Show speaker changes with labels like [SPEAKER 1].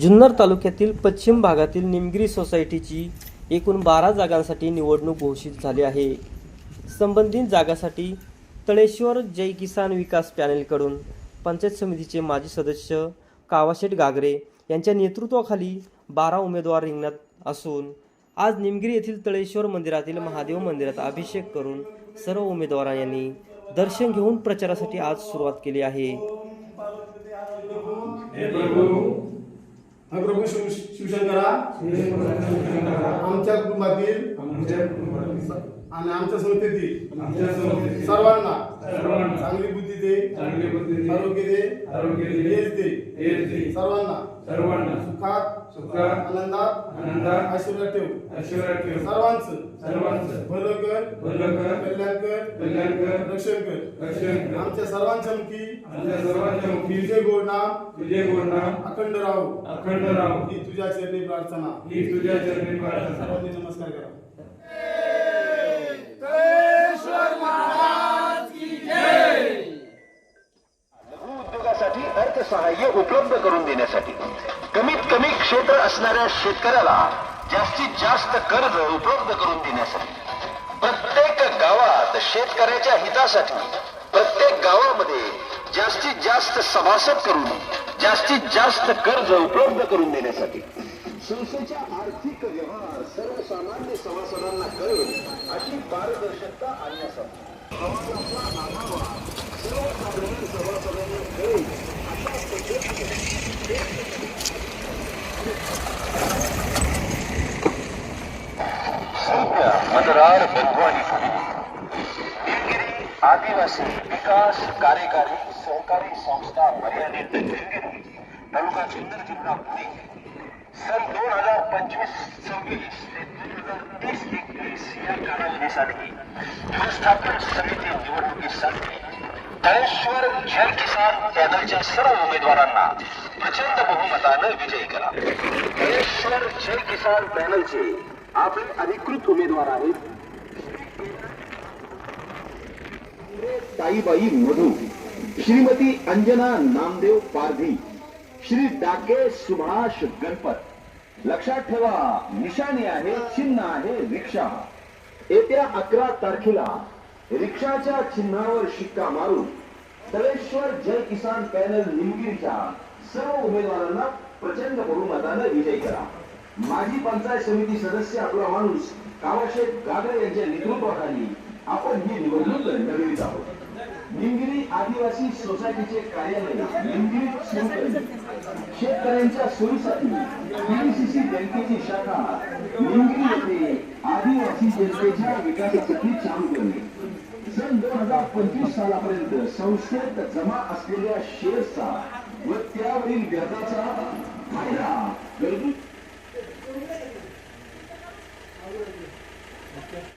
[SPEAKER 1] जुन्नर तालुक्यातील पश्चिम भागातील निमगिरी सोसायटीची एकूण बारा जागांसाठी निवडणूक घोषित झाली आहे. संबंधित जागासाठी तळेश्वर जय किसान विकास पॅनेलकडून पंचायत समितीचे माजी सदस्य कावाशेठ गागरे यांच्या नेतृत्वाखाली बारा उमेदवार रिंगणात असून आज निमगिरी येथील तळेश्वर मंदिरातील महादेव मंदिरात अभिषेक करून सर्व उमेदवारांनी दर्शन घेऊन प्रचारासाठी आज सुरुवात केली आहे.
[SPEAKER 2] हे प्रभू शिव शिवशंकरा आमच्या कुटुंबातील
[SPEAKER 3] आमच्या कुटुंबातील.
[SPEAKER 2] आणि आमच्या संस्थेतील सर्वांना चांगली बुद्धी दे
[SPEAKER 3] चांगली बुद्धी दे,
[SPEAKER 2] आरोग्य दे
[SPEAKER 3] आरोग्य दे.
[SPEAKER 2] सर्वांना
[SPEAKER 3] सर्वांना
[SPEAKER 2] सुखात
[SPEAKER 3] सुखात,
[SPEAKER 2] आनंदात
[SPEAKER 3] आनंदात,
[SPEAKER 2] आशीर्वाद ठेव.
[SPEAKER 3] आशीर्वाद ठेव.
[SPEAKER 2] सर्वांचं.
[SPEAKER 3] सर्वांचं.
[SPEAKER 2] भलं कर
[SPEAKER 3] भलं कर,
[SPEAKER 2] कल्याण कर
[SPEAKER 3] कल्याण कर,
[SPEAKER 2] रक्षण कर.
[SPEAKER 3] रक्षण कर.
[SPEAKER 2] आमच्या सर्वांच्या मुखी
[SPEAKER 3] आमच्या सर्वांच्या मुखी
[SPEAKER 2] तुझे गोड नाम.
[SPEAKER 3] तुझे गोड नाम.
[SPEAKER 2] अखंड राहू.
[SPEAKER 3] अखंड राहो.
[SPEAKER 2] ही तुझ्या चरणी प्रार्थना.
[SPEAKER 3] ही तुझ्या चरणी प्रार्थना.
[SPEAKER 2] सर्वांनी नमस्कार करा.
[SPEAKER 4] सहाय्य उपलब्ध करून देण्यासाठी. कमीत कमी क्षेत्र असणाऱ्या शेतकऱ्याला जास्तीत जास्त कर्ज उपलब्ध करून देण्यासाठी. प्रत्येक गावात शेतकऱ्याच्या हितासाठी प्रत्येक गावामध्ये जास्तीत जास्त सभासद करून जास्तीत जास्त कर्ज उपलब्ध करून देण्यासाठी. संस्थेच्या आर्थिक व्यवहार सर्वसामान्य सभासदांना कळेल अशी पारदर्शकता आणण्यासाठी. मतदार बंधू आणि निलगिरी आदिवासी विकास कार्यकारी सहकारी संस्था मर्यादित निलगिरी तालुका जुन्नर जिल्हा पुणे. सन दोन हजार पंचवीस सव्वीस ते दोन हजार तीस एकवीस या कालावधीसाठी व्यवस्थापन समिती निवडणुकीसाठी तळेश्वर जय किसान पॅनलच्या सर्व उमेदवारांना प्रचंड बहुमतानं विजयी करा. तळेश्वर जय किसान पॅनलचे आपले अधिकृत उमेदवार आहेत ताईबाई मधू श्रीमती अंजना नामदेव पारधी श्री डाके सुभाष गणपत. लक्षात ठेवा निशाणी आहे चिन्ह आहे रिक्षा. येत्या अकरा तारखेला रिक्षाच्या चिन्हावर शिक्का मारून तळेश्वर जय किसान पॅनल निमगिरीच्या सर्व उमेदवारांना प्रचंड बहुमतानं विजय करा. माजी पंचायत समिती सदस्य आपला माणूस कावाशेठ गागरे यांच्या नेतृत्वाखाली आपण ही निवडणूक लढवित आहोत. निमगिरी आदिवासी सोसायटीचे कार्यालय निमगिरी शेतकऱ्यांच्या सोयीसाठी बीसीसी बँकेची शाखा निमगिरी येथे आदिवासी जनतेच्या विकासासाठी चालू करणे. सन दोन हजार पंचवीस सालापर्यंत संस्थेत जमा असलेल्या शेअर्सचा व त्यावरील व्याजाचा फायदा. गरीब